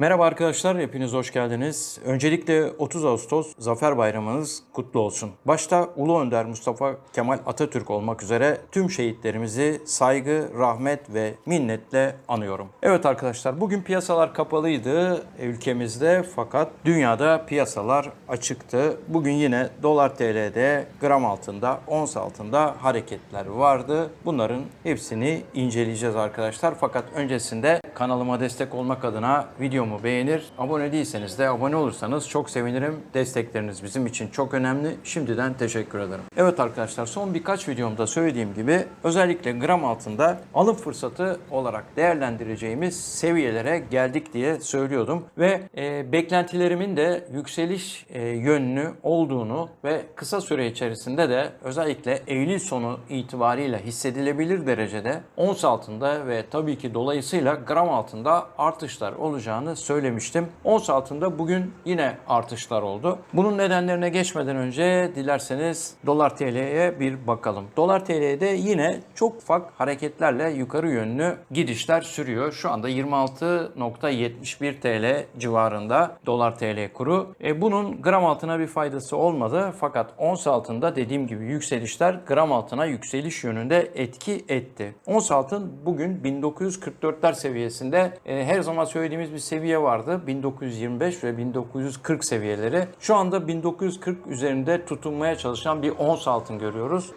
Merhaba arkadaşlar, hepiniz hoş geldiniz. Öncelikle 30 Ağustos Zafer Bayramınız kutlu olsun. Başta Ulu Önder Mustafa Kemal Atatürk olmak üzere tüm şehitlerimizi saygı, rahmet ve minnetle anıyorum. Evet arkadaşlar, bugün piyasalar kapalıydı ülkemizde fakat dünyada piyasalar açıktı. Bugün yine dolar TL'de gram altında, ons altında hareketler vardı. Bunların hepsini inceleyeceğiz arkadaşlar. Fakat öncesinde kanalıma destek olmak adına videomu beğenir, abone değilseniz de abone olursanız çok sevinirim. Destekleriniz bizim için çok önemli. Şimdiden teşekkür ederim. Evet arkadaşlar son birkaç videomda söylediğim gibi özellikle gram altında alım fırsatı olarak değerlendireceğimiz seviyelere geldik diye söylüyordum. Ve e, beklentilerimin de yükseliş e, yönlü olduğunu ve kısa süre içerisinde de özellikle Eylül sonu itibariyle hissedilebilir derecede ons altında ve tabii ki dolayısıyla gram altında artışlar olacağını söylemiştim. Ons altında bugün yine artışlar oldu. Bunun nedenlerine geçmeden önce dilerseniz dolar TL'ye bir bakalım. Dolar TL'de yine çok ufak hareketlerle yukarı yönlü gidişler sürüyor. Şu anda 26.71 TL civarında dolar TL kuru. E, bunun gram altına bir faydası olmadı. Fakat ons altında dediğim gibi yükselişler gram altına yükseliş yönünde etki etti. Ons altın bugün 1944'ler seviyesinde e, her zaman söylediğimiz bir seviye vardı. 1925 ve 1940 seviyeleri. Şu anda 1940 üzerinde tutunmaya çalışan bir ons altın görüyoruz.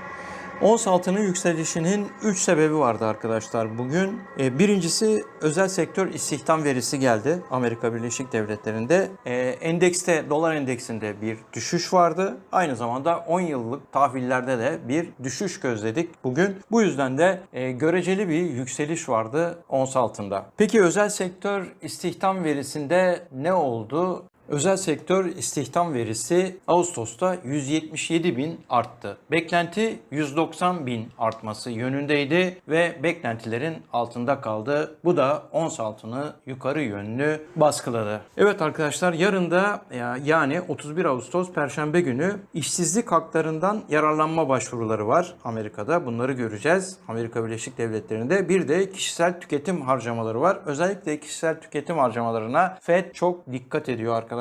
Ons altının yükselişinin 3 sebebi vardı arkadaşlar bugün. E, birincisi özel sektör istihdam verisi geldi Amerika Birleşik Devletleri'nde. E, endekste, dolar endeksinde bir düşüş vardı. Aynı zamanda 10 yıllık tahvillerde de bir düşüş gözledik bugün. Bu yüzden de e, göreceli bir yükseliş vardı ons altında. Peki özel sektör istihdam verisinde ne oldu? Özel sektör istihdam verisi Ağustos'ta 177 bin arttı. Beklenti 190 bin artması yönündeydi ve beklentilerin altında kaldı. Bu da ons altını yukarı yönlü baskıladı. Evet arkadaşlar yarın da ya- yani 31 Ağustos Perşembe günü işsizlik haklarından yararlanma başvuruları var Amerika'da. Bunları göreceğiz Amerika Birleşik Devletleri'nde. Bir de kişisel tüketim harcamaları var. Özellikle kişisel tüketim harcamalarına FED çok dikkat ediyor arkadaşlar.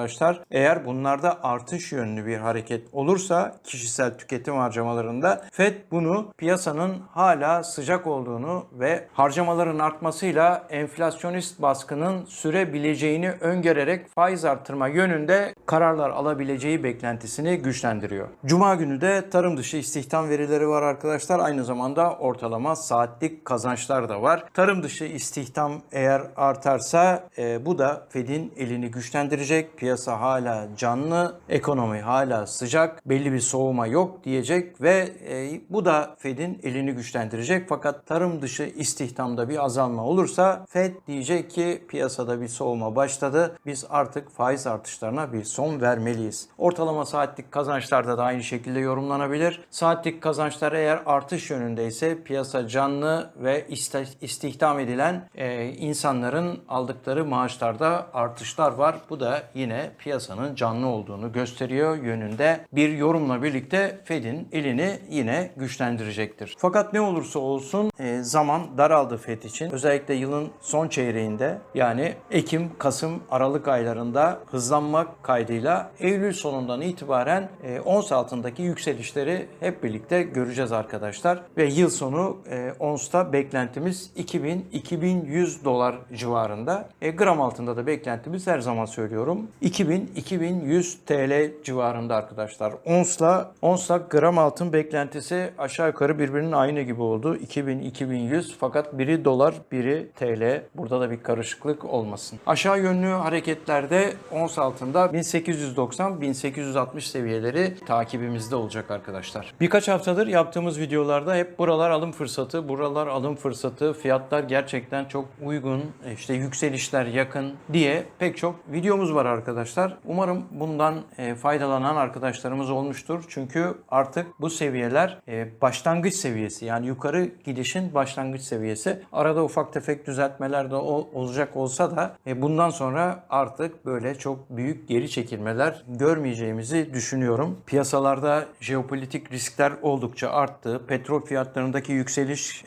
Eğer bunlarda artış yönlü bir hareket olursa kişisel tüketim harcamalarında FED bunu piyasanın hala sıcak olduğunu ve harcamaların artmasıyla enflasyonist baskının sürebileceğini öngörerek faiz arttırma yönünde kararlar alabileceği beklentisini güçlendiriyor. Cuma günü de tarım dışı istihdam verileri var arkadaşlar. Aynı zamanda ortalama saatlik kazançlar da var. Tarım dışı istihdam eğer artarsa e, bu da Fed'in elini güçlendirecek. Piyasa hala canlı, ekonomi hala sıcak, belli bir soğuma yok diyecek ve e, bu da Fed'in elini güçlendirecek. Fakat tarım dışı istihdamda bir azalma olursa Fed diyecek ki piyasada bir soğuma başladı. Biz artık faiz artışlarına bir son vermeliyiz. Ortalama saatlik kazançlarda da aynı şekilde yorumlanabilir. Saatlik kazançlar eğer artış yönündeyse piyasa canlı ve istihdam edilen e, insanların aldıkları maaşlarda artışlar var. Bu da yine piyasanın canlı olduğunu gösteriyor yönünde bir yorumla birlikte Fed'in elini yine güçlendirecektir. Fakat ne olursa olsun e, zaman daraldı Fed için. Özellikle yılın son çeyreğinde yani Ekim, Kasım, Aralık aylarında hızlanmak kaydıyla Eylül sonundan itibaren e, ons altındaki yükselişleri hep birlikte göreceğiz arkadaşlar. Ve yıl sonu e, onsta beklentimiz 2000-2100 dolar civarında. E, gram altında da beklentimiz her zaman söylüyorum 2000-2100 TL civarında arkadaşlar. Onsla onsla gram altın beklentisi aşağı yukarı birbirinin aynı gibi oldu. 2000-2100 fakat biri dolar biri TL. Burada da bir karışıklık olmasın. Aşağı yönlü hareketlerde ons altında 1890-1860 seviyeleri takibimizde olacak arkadaşlar. Birkaç haftadır yaptığımız videolarda hep buralar alım fırsatı, buralar alım fırsatı, fiyatlar gerçekten çok uygun, işte yükselişler yakın diye pek çok videomuz var arkadaşlar. Arkadaşlar. Umarım bundan e, faydalanan arkadaşlarımız olmuştur. Çünkü artık bu seviyeler e, başlangıç seviyesi. Yani yukarı gidişin başlangıç seviyesi. Arada ufak tefek düzeltmeler de ol- olacak olsa da e, bundan sonra artık böyle çok büyük geri çekilmeler görmeyeceğimizi düşünüyorum. Piyasalarda jeopolitik riskler oldukça arttı. Petrol fiyatlarındaki yükseliş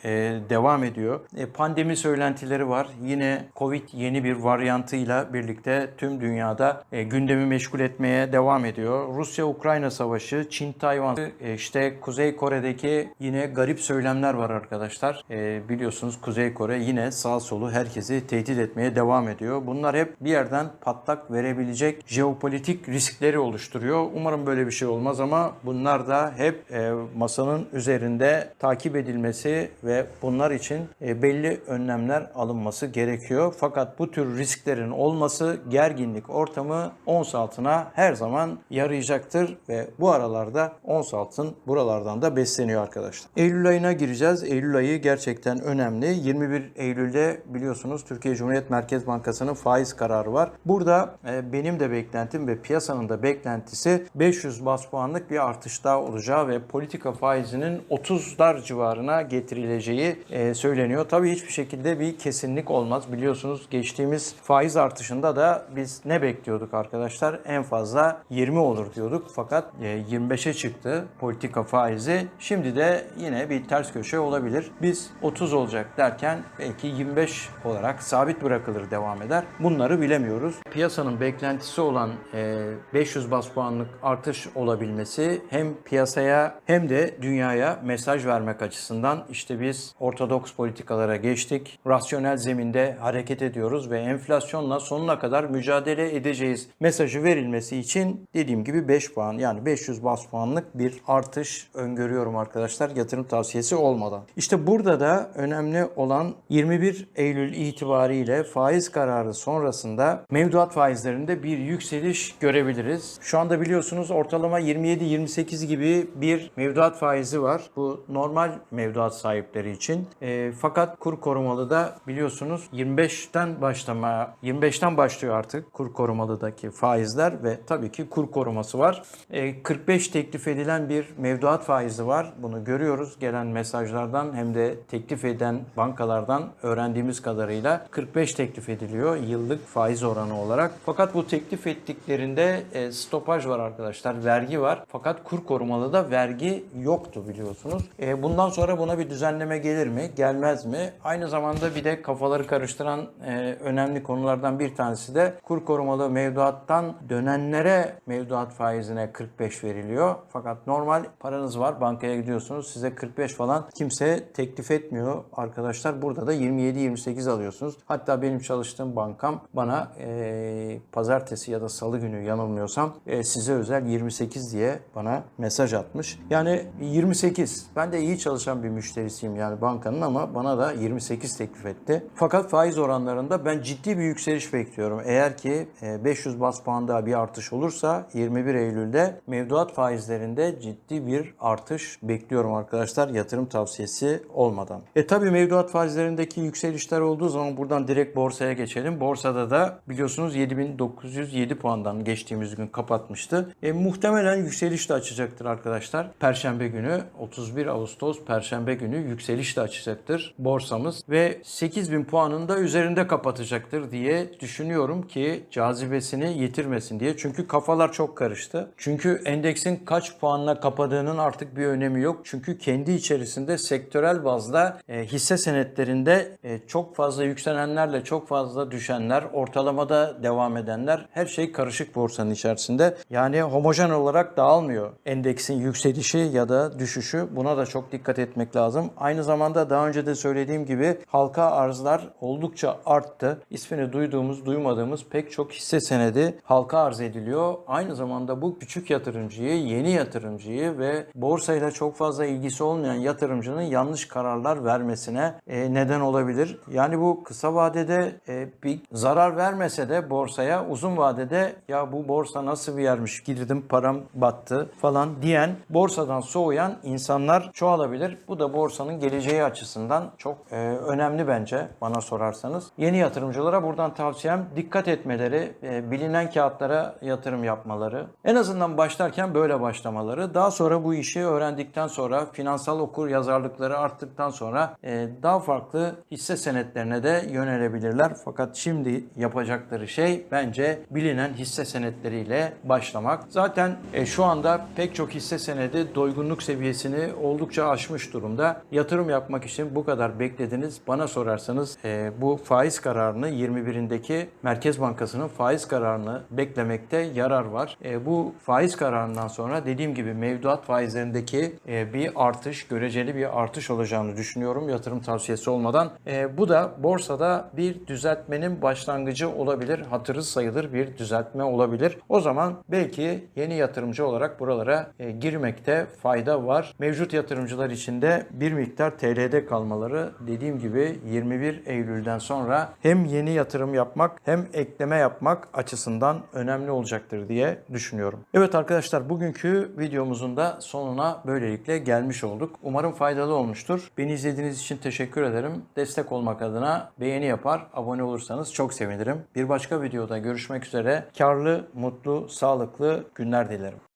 devam ediyor. Pandemi söylentileri var. Yine Covid yeni bir varyantıyla birlikte tüm dünyada e, gündemi meşgul etmeye devam ediyor. Rusya-Ukrayna savaşı, Çin-Tayvan, e, işte Kuzey Kore'deki yine garip söylemler var arkadaşlar. E, biliyorsunuz Kuzey Kore yine sağ solu herkesi tehdit etmeye devam ediyor. Bunlar hep bir yerden patlak verebilecek jeopolitik riskleri oluşturuyor. Umarım böyle bir şey olmaz ama bunlar da hep e, masanın üzerinde takip edilmesi ve bunlar için e, belli önlemler alınması gerekiyor. Fakat bu tür risklerin olması gerginlik ortamı ons altına her zaman yarayacaktır ve bu aralarda ons altın buralardan da besleniyor arkadaşlar. Eylül ayına gireceğiz. Eylül ayı gerçekten önemli. 21 Eylül'de biliyorsunuz Türkiye Cumhuriyet Merkez Bankası'nın faiz kararı var. Burada e, benim de beklentim ve piyasanın da beklentisi 500 bas puanlık bir artış daha olacağı ve politika faizinin 30'lar civarına getirileceği e, söyleniyor. Tabii hiçbir şekilde bir kesinlik olmaz. Biliyorsunuz geçtiğimiz faiz artışında da biz ne bekliyorduk arkadaşlar? En fazla 20 olur diyorduk. Fakat e, 25'e çıktı politika faizi. Şimdi de yine bir ters köşe olabilir. Biz 30 olacak derken belki 25 olarak sabit bırakılır devam eder. Bunları bilemiyoruz. Piyasanın beklentisi olan e, 500 bas puanlık artış olabilmesi hem piyasaya hem de dünyaya mesaj vermek açısından işte biz ortodoks politikalara geçtik. Rasyonel zeminde hareket ediyoruz ve enflasyonla sonuna kadar mücadele edeceğiz mesajı verilmesi için dediğim gibi 5 puan yani 500 bas puanlık bir artış öngörüyorum arkadaşlar yatırım tavsiyesi olmadan. İşte burada da önemli olan 21 Eylül itibariyle faiz kararı sonrasında mevduat faizlerinde bir yükseliş görebiliriz. Şu anda biliyorsunuz ortalama 27-28 gibi bir mevduat faizi var. Bu normal mevduat sahipleri için. E, fakat kur korumalı da biliyorsunuz 25'ten başlama 25'ten başlıyor artık kur korumalıdaki faizler ve tabii ki kur koruması var. E, 45 teklif edilen bir mevduat faizi var. Bunu görüyoruz gelen mesajlardan hem de teklif eden bankalardan öğrendiğimiz kadarıyla 45 teklif ediliyor yıllık faiz oranı olarak. Fakat bu teklif ettiklerinde e, stopaj var arkadaşlar, vergi var. Fakat kur korumalı da vergi yoktu biliyorsunuz. E, bundan sonra buna bir düzenleme gelir mi, gelmez mi? Aynı zamanda bir de kafaları karıştıran e, önemli konulardan bir tanesi de kur korumalı mevduattan dönenlere mevduat faizine 45 veriliyor. Fakat normal paranız var, bankaya gidiyorsunuz, size 45 falan kimse teklif etmiyor arkadaşlar. Burada da 27-28 alıyorsunuz. Hatta benim çalıştığım bankam bana e, pazartesi ya da salı günü yanılmıyorsam e, size özel 28 diye bana mesaj atmış. Yani 28. Ben de iyi çalışan bir müşterisiyim yani bankanın ama bana da 28 teklif etti. Fakat faiz oranlarında ben ciddi bir yükseliş bekliyorum. Eğer ki 500 bas puan daha bir artış olursa 21 Eylül'de mevduat faizlerinde ciddi bir artış bekliyorum arkadaşlar yatırım tavsiyesi olmadan. E tabi mevduat faizlerindeki yükselişler olduğu zaman buradan direkt borsaya geçelim. Borsada da biliyorsunuz 7907 puandan geçtiğimiz gün kapatmıştı. E, muhtemelen yükseliş de açacaktır arkadaşlar. Perşembe günü 31 Ağustos Perşembe günü yükseliş de açacaktır borsamız ve 8000 puanın da üzerinde kapatacaktır diye düşünüyorum ki cazibesini yitirmesin diye. Çünkü kafalar çok karıştı. Çünkü endeksin kaç puanla kapadığının artık bir önemi yok. Çünkü kendi içerisinde sektörel bazda e, hisse senetlerinde e, çok fazla yükselenlerle çok fazla düşenler, ortalamada devam edenler her şey karışık borsanın içerisinde. Yani homojen olarak dağılmıyor endeksin yükselişi ya da düşüşü. Buna da çok dikkat etmek lazım. Aynı zamanda daha önce de söylediğim gibi halka arzlar oldukça arttı. İsmini duyduğumuz, duymadığımız pek çok hisse senedi halka arz ediliyor. Aynı zamanda bu küçük yatırımcıyı, yeni yatırımcıyı ve borsayla çok fazla ilgisi olmayan yatırımcının yanlış kararlar vermesine e, neden olabilir. Yani bu kısa vadede e, bir zarar vermese de borsaya uzun vadede ya bu borsa nasıl bir yermiş girdim param battı falan diyen borsadan soğuyan insanlar çoğalabilir. Bu da borsanın geleceği açısından çok e, önemli bence bana sorarsanız. Yeni yatırımcılara buradan tavsiyem dikkat etmeleri, e, bilinen kağıtlara yatırım yapmaları. En azından başlarken böyle başlamaları. Daha sonra bu işi öğrendikten sonra finansal okur yazarlıkları arttıktan sonra e, daha farklı hisse senetlerine de yönelebilirler. Fakat şimdi yapacakları şey bence bilinen hisse senetleriyle başlamak. Zaten e, şu anda pek çok hisse senedi doygunluk seviyesini oldukça aşmış durumda. Yatırım yapmak için bu kadar beklediniz. Bana sorarsanız e, bu faiz kararını 21'indeki Merkez Bankası'nın faiz kararını beklemekte yarar var. E, bu faiz kararından sonra dediğim gibi mevduat faizlerindeki e, bir artış, göreceli bir artış olacağını düşünüyorum yatırım tavsiyesi olmadan. E, bu da borsada bir düzeltmenin başlangıcı olabilir. Hatırı sayılır bir düzeltme olabilir. O zaman belki yeni yatırımcı olarak buralara girmekte fayda var. Mevcut yatırımcılar için de bir miktar TL'de kalmaları dediğim gibi 21 Eylül'den sonra hem yeni yatırım yapmak hem ekleme yapmak açısından önemli olacaktır diye düşünüyorum. Evet arkadaşlar bugünkü videomuzun da sonuna böylelikle gelmiş olduk. Umarım faydalı olmuştur. Beni izlediğiniz için teşekkür ederim. Destek olmak adına beğeni yapar, abone olursanız çok sevinirim. Bir başka videoda görüşmek üzere. Karlı, mutlu, sağlıklı günler dilerim.